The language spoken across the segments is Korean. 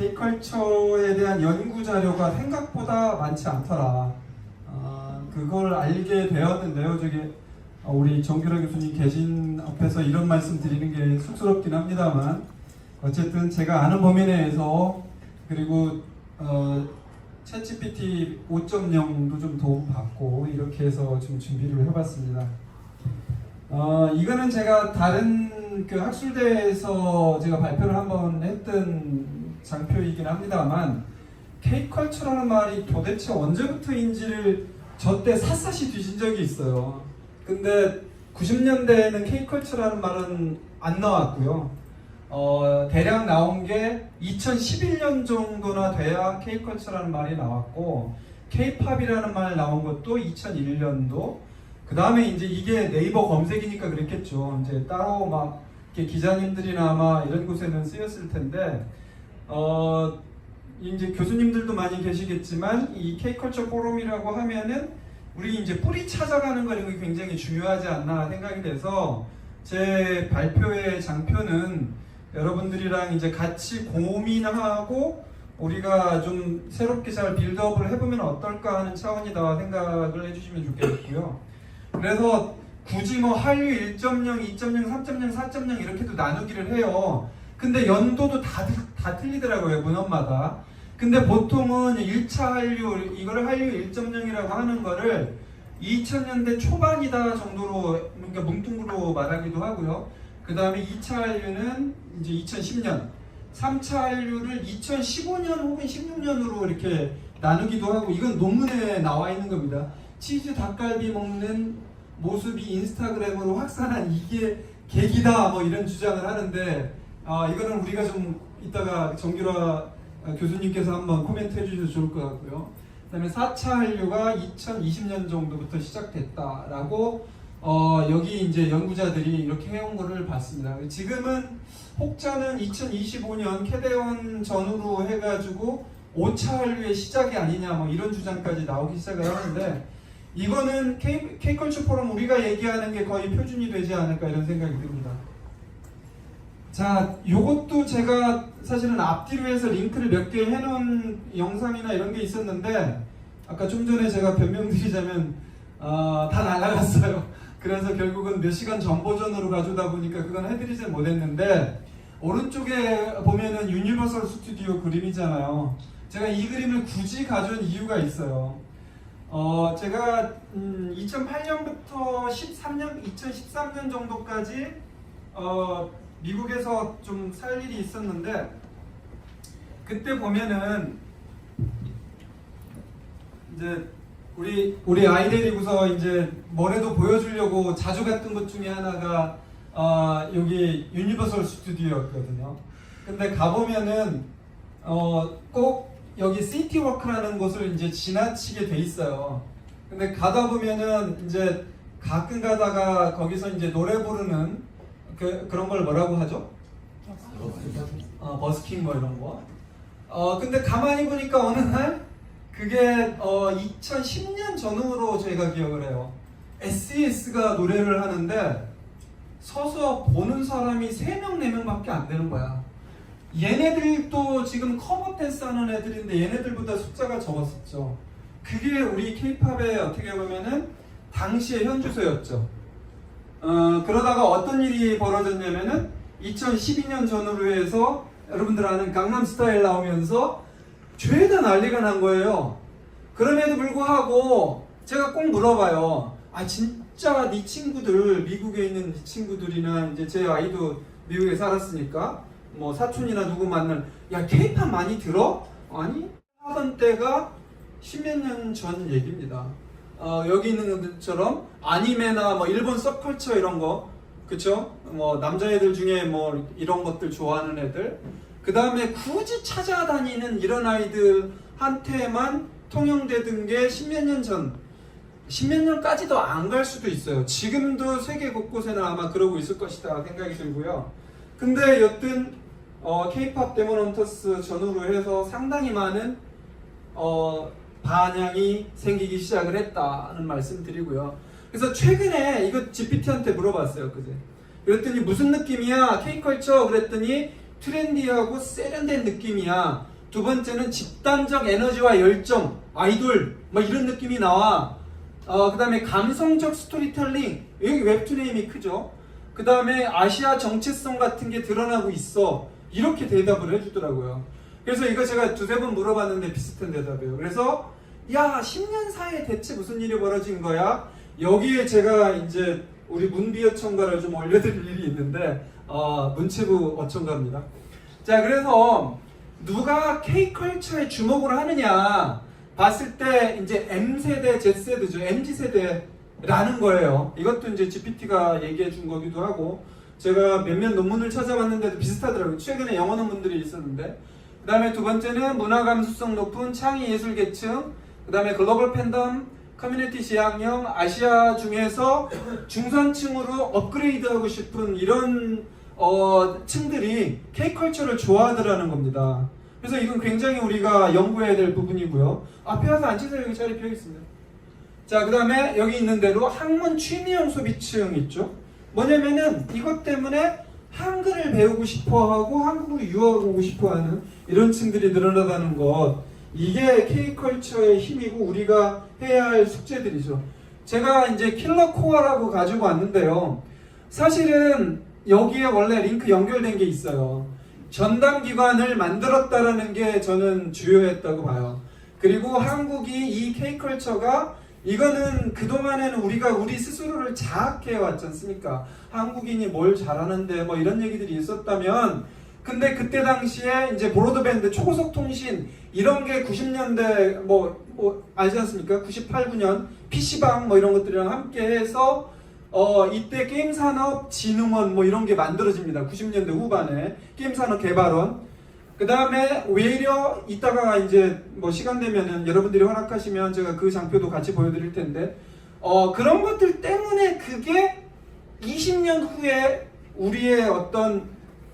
K컬처에 대한 연구 자료가 생각보다 많지 않더라. 아, 그걸 알게 되었는데요. 저기 어, 우리 정규라 교수님 계신 앞에서 이런 말씀 드리는 게 쑥스럽긴 합니다만 어쨌든 제가 아는 범위 내에서 그리고 어, 챗GPT 5.0도 좀 도움 받고 이렇게 해서 좀 준비를 해봤습니다. 어, 이거는 제가 다른 그 학술대에서 제가 발표를 한번 했던 장표이긴 합니다만 K컬처라는 말이 도대체 언제부터인지를 저 때 샅샅이 뒤진 적이 있어요. 근데 90년대에는 K컬처라는 말은 안 나왔고요. 어, 대략 나온 게 2011년 정도나 돼야 K컬처라는 말이 나왔고 K팝이라는 말 나온 것도 2001년도 그 다음에 이제 이게 네이버 검색이니까 그랬겠죠. 이제 따로 막 기자님들이나 아마 이런 곳에는 쓰였을 텐데 어 이제 교수님들도 많이 계시겠지만 이 K컬처 포럼이라고 하면은 우리 이제 뿌리 찾아가는 거 이런 게 굉장히 중요하지 않나 생각이 돼서 제 발표의 장표는 여러분들이랑 이제 같이 고민하고 우리가 좀 새롭게 잘 빌드업을 해보면 어떨까 하는 차원이다 생각을 해주시면 좋겠고요. 그래서 굳이 뭐 한류 1.0, 2.0, 3.0, 4.0 이렇게도 나누기를 해요. 근데 연도도 다, 다 틀리더라고요, 문헌마다. 근데 보통은 1차 한류, 이거를 한류 1.0이라고 하는 거를 2000년대 초반이다 정도로, 그러니까 뭉뚱그로 말하기도 하고요. 그 다음에 2차 한류는 이제 2010년, 3차 한류를 2015년 혹은 16년으로 이렇게 나누기도 하고, 이건 논문에 나와 있는 겁니다. 치즈 닭갈비 먹는 모습이 인스타그램으로 확산한 이게 계기다 뭐 이런 주장을 하는데 아 이거는 우리가 좀 이따가 정규라 교수님께서 한번 코멘트 해주셔도 좋을 것 같고요. 그다음에 4차 한류가 2020년 정도부터 시작됐다라고 어 여기 이제 연구자들이 이렇게 해온 거를 봤습니다. 지금은 혹자는 2025년 캐대원 전후로 해가지고 5차 한류의 시작이 아니냐 뭐 이런 주장까지 나오기 시작을 하는데 이거는 K, K컬처 포럼 우리가 얘기하는 게 거의 표준이 되지 않을까 이런 생각이 듭니다. 자, 요것도 제가 사실은 앞뒤로 해서 링크를 몇 개 해놓은 영상이나 이런 게 있었는데 아까 좀 전에 제가 변명드리자면 어, 다 날라갔어요. 그래서 결국은 몇 시간 전 버전으로 가져다 보니까 그건 해드리지 못했는데 오른쪽에 보면은 유니버설 스튜디오 그림이잖아요. 제가 이 그림을 굳이 가져온 이유가 있어요. 어, 제가 음, 2008년부터 13년, 2013년 정도까지 어, 미국에서 좀 살 일이 있었는데 그때 보면은 이제 우리 우리 아이 데리고서 이제 뭐래도 보여주려고 자주 갔던 것 중에 하나가 어, 여기 유니버설 스튜디오였거든요. 근데 가보면은 어, 꼭 여기 시티워크라는 곳을 이제 지나치게 돼 있어요. 근데 가다 보면은 이제 가끔 가다가 거기서 이제 노래 부르는 그, 그런 걸 뭐라고 하죠? 어, 버스킹 뭐 이런 거. 어, 근데 가만히 보니까 어느 날 그게 어, 2010년 전후로 저희가 기억을 해요. SES가 노래를 하는데 서서 보는 사람이 3명, 4명밖에 안 되는 거야. 얘네들도 지금 커버 댄스 하는 애들인데 얘네들보다 숫자가 적었었죠. 그게 우리 케이팝의 어떻게 보면은 당시의 현주소였죠. 어, 그러다가 어떤 일이 벌어졌냐면은 2012년 전후로 해서 여러분들 아는 강남 스타일 나오면서 죄다 난리가 난 거예요. 그럼에도 불구하고 제가 꼭 물어봐요. 아 진짜 네 친구들 미국에 있는 네 친구들이나 이제 제 아이도 미국에 살았으니까 뭐 사촌이나 누구 만날 야 케이팝 많이 들어? 아니 하던 때가 십몇 년 전 얘기입니다. 어, 여기 있는 것처럼 아니메나 뭐 일본 서컬처 이런 거 그쵸? 뭐 남자애들 중에 뭐 이런 것들 좋아하는 애들 그 다음에 굳이 찾아다니는 이런 아이들한테만 통용되던 게 십몇 년 전, 십몇 년까지도 안 갈 수도 있어요. 지금도 세계 곳곳에는 아마 그러고 있을 것이다 생각이 들고요. 근데 여튼 어, K-팝 데모넌터스 전후로 해서 상당히 많은 어, 반향이 생기기 시작을 했다는 말씀 드리고요. 그래서 최근에 이거 GPT한테 물어봤어요, 그제. 그랬더니 무슨 느낌이야? K컬처 그랬더니 트렌디하고 세련된 느낌이야. 두 번째는 집단적 에너지와 열정, 아이돌, 뭐 이런 느낌이 나와. 어, 그 다음에 감성적 스토리텔링, 여기 웹툰의 힘이 크죠. 그 다음에 아시아 정체성 같은 게 드러나고 있어. 이렇게 대답을 해주더라고요. 그래서 이거 제가 두세 번 물어봤는데 비슷한 대답이에요. 그래서, 야, 10년 사이에 대체 무슨 일이 벌어진 거야? 여기에 제가 이제 우리 문비어청가를 좀 올려드릴 일이 있는데, 어, 문체부 어청가입니다. 자, 그래서 누가 K컬처에 주목을 하느냐 봤을 때 이제 M세대, Z세대죠. MZ세대라는 거예요. 이것도 이제 GPT가 얘기해 준 거기도 하고 제가 몇몇 논문을 찾아봤는데도 비슷하더라고요. 최근에 영어 논문들이 있었는데 그 다음에 두 번째는 문화 감수성 높은 창의 예술 계층 그 다음에 글로벌 팬덤 커뮤니티 지향형 아시아 중에서 중산층으로 업그레이드하고 싶은 이런 어, 층들이 K컬처를 좋아하더라는 겁니다. 그래서 이건 굉장히 우리가 연구해야 될 부분이고요. 앞에 와서 앉으세요. 여기 자리 비어 있습니다. 자, 그 다음에 여기 있는 대로 학문 취미형 소비층 있죠. 뭐냐면은 이것 때문에 한글을 배우고 싶어 하고 한국으로 유학 오고 싶어 하는 이런 층들이 늘어나다는 것. 이게 K컬처의 힘이고 우리가 해야 할 숙제들이죠. 제가 이제 킬러 코어라고 가지고 왔는데요. 사실은 여기에 원래 링크 연결된 게 있어요. 전담 기관을 만들었다라는 게 저는 주요했다고 봐요. 그리고 한국이 이 K컬처가 이거는 그동안에는 우리가 우리 스스로를 자학해 왔지 않습니까? 한국인이 뭘 잘하는데 뭐 이런 얘기들이 있었다면 근데 그때 당시에 이제 브로드밴드 초고속 통신 이런 게 90년대 뭐, 뭐 알지 않습니까? 98, 9년 PC방 뭐 이런 것들이랑 함께 해서 어 이때 게임 산업 진흥원 뭐 이런 게 만들어집니다. 90년대 후반에 게임 산업 개발원. 그 다음에 오히려 이따가 이제 뭐 시간 되면은 여러분들이 허락하시면 제가 그 장표도 같이 보여드릴 텐데 어 그런 것들 때문에 그게 20년 후에 우리의 어떤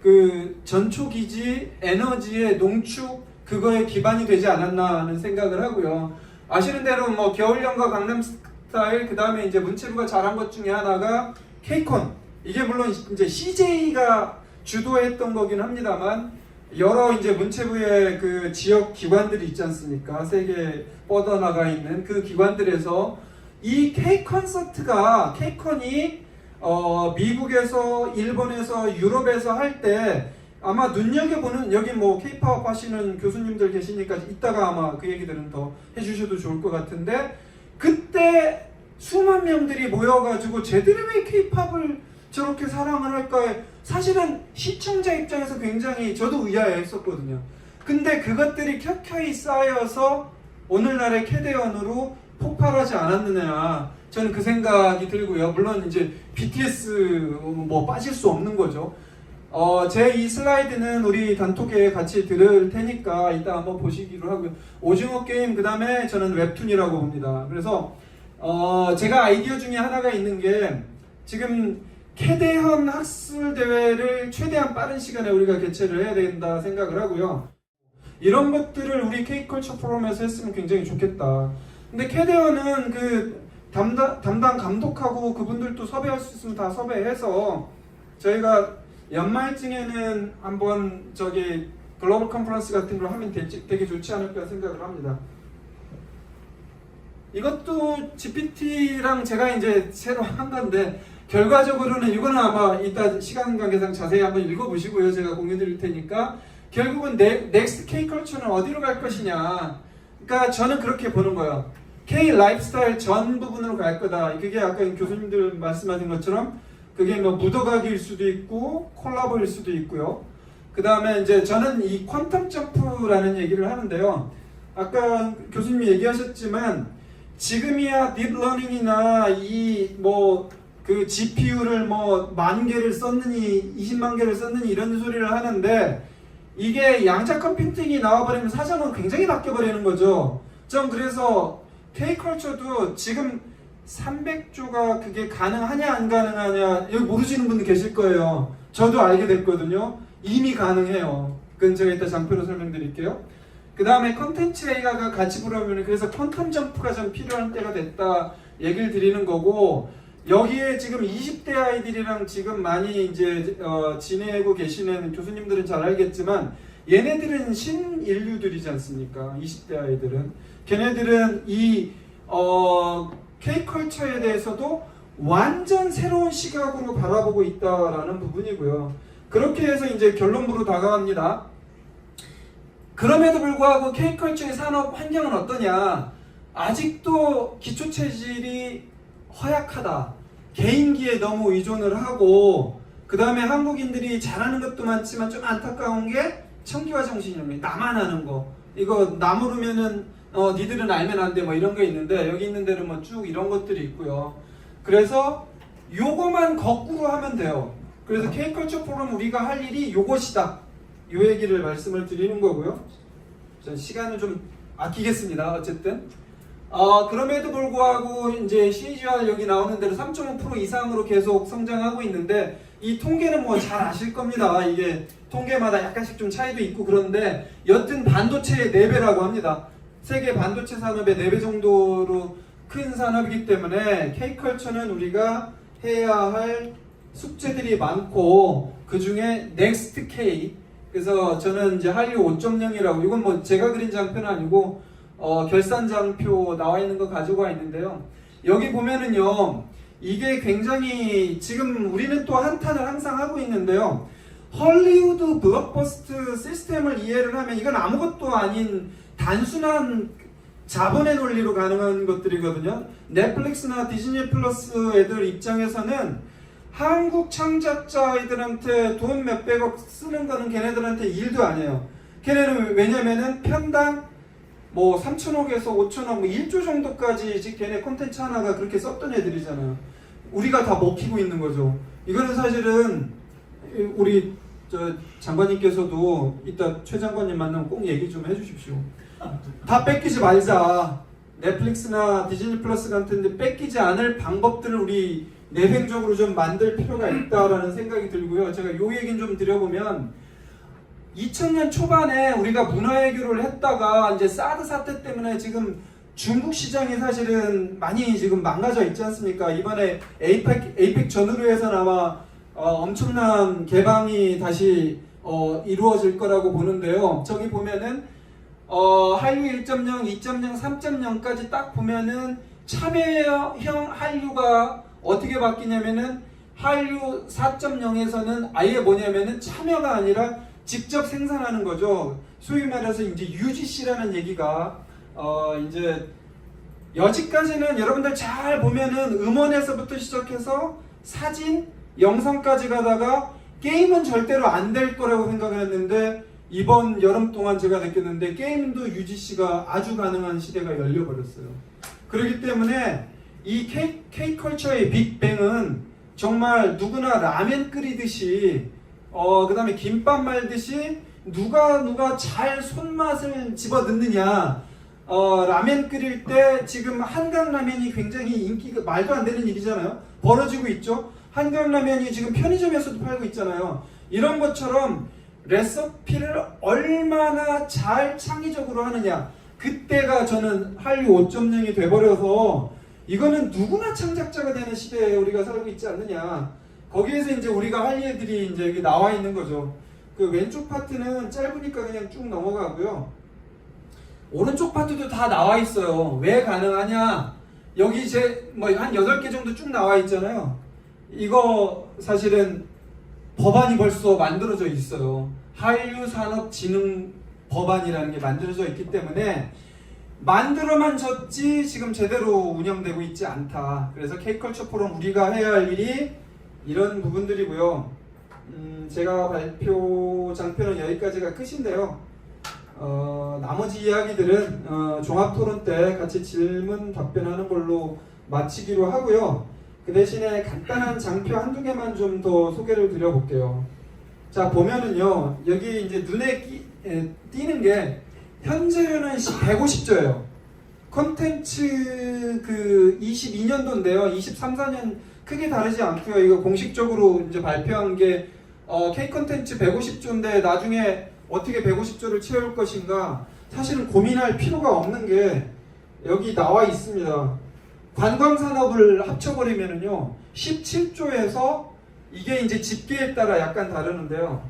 그 전초기지 에너지의 농축 그거에 기반이 되지 않았나 하는 생각을 하고요. 아시는 대로 뭐 겨울연가 강남 스타일 그 다음에 이제 문체부가 잘한 것 중에 하나가 케이콘 이게 물론 이제 CJ가 주도했던 거긴 합니다만 여러 이제 문체부의 그 지역 기관들이 있지 않습니까? 세계 뻗어나가 있는 그 기관들에서 이 K 콘서트가 K콘이 어, 미국에서 일본에서 유럽에서 할 때 아마 눈여겨보는 여기 뭐 K-팝 하시는 교수님들 계시니까 이따가 아마 그 얘기들은 더 해주셔도 좋을 것 같은데 그때 수만 명들이 모여가지고 쟤들이 왜 K-팝을 저렇게 사랑을 할까 사실은 시청자 입장에서 굉장히 저도 의아해했었거든요. 근데 그것들이 켜켜이 쌓여서 오늘날의 캐대언으로 폭발하지 않았느냐 저는 그 생각이 들고요. 물론 이제 BTS 뭐 빠질 수 없는 거죠. 어, 제 이 슬라이드는 우리 단톡에 같이 들을 테니까 이따 한번 보시기로 하고요. 오징어 게임 그 다음에 저는 웹툰이라고 봅니다. 그래서 어, 제가 아이디어 중에 하나가 있는 게 지금 캐대현 학술 대회를 최대한 빠른 시간에 우리가 개최를 해야 된다 생각을 하고요. 이런 것들을 우리 K컬처 포럼에서 했으면 굉장히 좋겠다. 근데 캐대현은 그 담당, 담당 감독하고 그분들도 섭외할 수 있으면 다 섭외해서 저희가 연말쯤에는 한번 저기 글로벌 컨퍼런스 같은 걸 하면 되지, 되게 좋지 않을까 생각을 합니다. 이것도 GPT랑 제가 이제 새로 한 건데 결과적으로는 이거는 아마 이따 시간 관계상 자세히 한번 읽어보시고요. 제가 공유 드릴 테니까 결국은 넥, 넥스트 K 컬처는 어디로 갈 것이냐. 그러니까 저는 그렇게 보는 거예요. K 라이프스타일 전 부분으로 갈 거다. 그게 아까 교수님들 말씀하신 것처럼 그게 뭐 묻어가기일 수도 있고 콜라보일 수도 있고요. 그 다음에 이제 저는 이 퀀텀 점프라는 얘기를 하는데요. 아까 교수님이 얘기하셨지만 지금이야 딥러닝이나 이 뭐 그 GPU를 뭐 만 개를 썼느니 20만 개를 썼느니 이런 소리를 하는데 이게 양자 컴퓨팅이 나와버리면 사정은 굉장히 바뀌어버리는 거죠. 전 그래서 K컬처도 지금 300조가 그게 가능하냐 안 가능하냐 여기 모르시는 분들 계실 거예요. 저도 알게 됐거든요. 이미 가능해요. 그건 제가 이따 장표로 설명드릴게요. 그 다음에 컨텐츠 AI가 같이 보려면 그래서 퀀텀 점프가 좀 필요한 때가 됐다 얘기를 드리는 거고 여기에 지금 20대 아이들이랑 지금 많이 이제 어, 지내고 계시는 교수님들은 잘 알겠지만 얘네들은 신인류들이지 않습니까? 20대 아이들은 걔네들은 이 어, K컬처에 대해서도 완전 새로운 시각으로 바라보고 있다라는 부분이고요. 그렇게 해서 이제 결론부로 다가갑니다. 그럼에도 불구하고 K컬처의 산업 환경은 어떠냐? 아직도 기초 체질이 허약하다. 개인기에 너무 의존을 하고 그 다음에 한국인들이 잘하는 것도 많지만 좀 안타까운 게 청기화 정신입니다. 나만 하는 거. 이거 나 모르면은 어 니들은 알면 안 돼 뭐 이런 거 있는데 여기 있는 데는 뭐 쭉 이런 것들이 있고요. 그래서 요거만 거꾸로 하면 돼요. 그래서 K컬처 포럼 우리가 할 일이 요것이다. 요 얘기를 말씀을 드리는 거고요. 전 시간을 좀 아끼겠습니다. 어쨌든 어, 그럼에도 불구하고 이제 CGR 여기 나오는 대로 3.5% 이상으로 계속 성장하고 있는데 이 통계는 뭐 잘 아실 겁니다. 이게 통계마다 약간씩 좀 차이도 있고 그런데 여튼 반도체의 4배라고 합니다. 세계 반도체 산업의 4배 정도로 큰 산업이기 때문에 K컬처는 우리가 해야 할 숙제들이 많고 그 중에 Next K 그래서 저는 이제 한류 5.0이라고 이건 뭐 제가 그린 장표는 아니고 어, 결산장표 나와 있는 거 가지고 와 있는데요. 여기 보면은요, 이게 굉장히 지금 우리는 또 한탄을 항상 하고 있는데요. 헐리우드 블록버스트 시스템을 이해를 하면 이건 아무것도 아닌 단순한 자본의 논리로 가능한 것들이거든요. 넷플릭스나 디즈니 플러스 애들 입장에서는 한국 창작자 아이들한테 돈 몇백억 쓰는 거는 걔네들한테 일도 아니에요. 걔네는 왜냐면은 편당 뭐 3천억에서 5천억, 뭐 1조 정도까지 지 걔네 콘텐츠 하나가 그렇게 썼던 애들이잖아요. 우리가 다 먹히고 있는 거죠. 이거는 사실은 우리 저 장관님께서도 이따 최 장관님 만나면 꼭 얘기 좀 해주십시오. 다 뺏기지 말자. 넷플릭스나 디즈니 플러스 같은 데 뺏기지 않을 방법들을 우리 내생적으로 좀 만들 필요가 있다라는 생각이 들고요. 제가 요 얘기는 좀 드려보면 2000년 초반에 우리가 문화 외교를 했다가 이제 사드 사태 때문에 지금 중국 시장이 사실은 많이 지금 망가져 있지 않습니까? 이번에 에이펙, 에이펙 전후로 해서나마 어, 엄청난 개방이 다시 어, 이루어질 거라고 보는데요. 저기 보면은 어, 한류 1.0, 2.0, 3.0까지 딱 보면은 참여형 한류가 어떻게 바뀌냐면은 한류 4.0에서는 아예 뭐냐면은 참여가 아니라 직접 생산하는 거죠. 소위 말해서 이제 UGC라는 얘기가 어 이제 여지까지는 여러분들 잘 보면은 음원에서부터 시작해서 사진, 영상까지 가다가 게임은 절대로 안 될 거라고 생각을 했는데 이번 여름 동안 제가 느꼈는데 게임도 UGC가 아주 가능한 시대가 열려버렸어요. 그렇기 때문에 이 K컬처의 빅뱅은 정말 누구나 라면 끓이듯이 어, 그 다음에 김밥 말듯이 누가 누가 잘 손맛을 집어 넣느냐 어, 라면 끓일 때 지금 한강 라면이 굉장히 인기가 말도 안 되는 일이잖아요. 벌어지고 있죠. 한강 라면이 지금 편의점에서도 팔고 있잖아요. 이런 것처럼 레시피를 얼마나 잘 창의적으로 하느냐. 그때가 저는 한류 5.0이 돼버려서 이거는 누구나 창작자가 되는 시대에 우리가 살고 있지 않느냐. 거기에서 이제 우리가 할 일들이 이제 여기 나와 있는 거죠. 그 왼쪽 파트는 짧으니까 그냥 쭉 넘어가고요. 오른쪽 파트도 다 나와 있어요. 왜 가능하냐? 여기 제 뭐 한 8개 정도 쭉 나와 있잖아요. 이거 사실은 법안이 벌써 만들어져 있어요. 한류산업진흥 법안이라는 게 만들어져 있기 때문에 만들어만 졌지 지금 제대로 운영되고 있지 않다. 그래서 K컬처 포럼 우리가 해야 할 일이 이런 부분들이고요. 음, 제가 발표 장표는 여기까지가 끝인데요. 어, 나머지 이야기들은 어, 종합 토론 때 같이 질문 답변하는 걸로 마치기로 하고요. 그 대신에 간단한 장표 한두 개만 좀 더 소개를 드려볼게요. 자, 보면은요, 여기 이제 눈에 끼, 에, 띄는 게 현재는 150조예요. 콘텐츠 그 22년도인데요. 23, 4년 크게 다르지 않고요. 이거 공식적으로 이제 발표한 게 어, K 콘텐츠 150조인데 나중에 어떻게 150조를 채울 것인가 사실은 고민할 필요가 없는 게 여기 나와 있습니다. 관광 산업을 합쳐버리면은요 17조에서 이게 이제 집계에 따라 약간 다르는데요.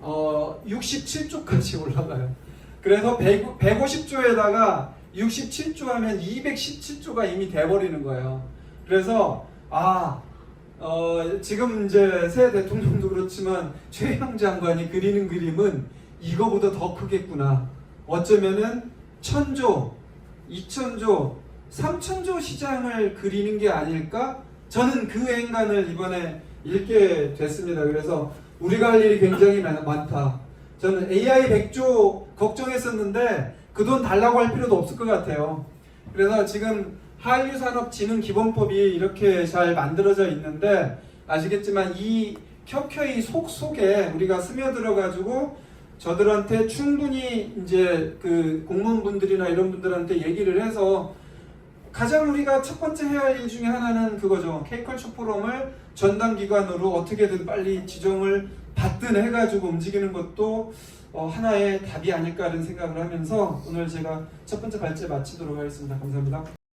어, 67조까지 올라가요. 그래서 100, 150조에다가 67조 하면 217조가 이미 돼버리는 거예요. 그래서 아 어, 지금 이제 새 대통령도 그렇지만 최영 장관이 그리는 그림은 이거보다 더 크겠구나. 어쩌면은 천조, 이천조, 삼천조 시장을 그리는 게 아닐까? 저는 그 행간을 이번에 읽게 됐습니다. 그래서 우리가 할 일이 굉장히 많- 많다. 저는 AI 100조 걱정했었는데 그 돈 달라고 할 필요도 없을 것 같아요. 그래서 지금 한류산업진흥기본법이 이렇게 잘 만들어져 있는데 아시겠지만 이 켜켜이 속 속에 우리가 스며들어 가지고 저들한테 충분히 이제 그 공무원분들이나 이런 분들한테 얘기를 해서 가장 우리가 첫 번째 해야 할 일 중에 하나는 그거죠. K컬처 포럼을 전담 기관으로 어떻게든 빨리 지정을 받든 해가지고 움직이는 것도 어, 하나의 답이 아닐까라는 생각을 하면서 오늘 제가 첫 번째 발제 마치도록 하겠습니다. 감사합니다.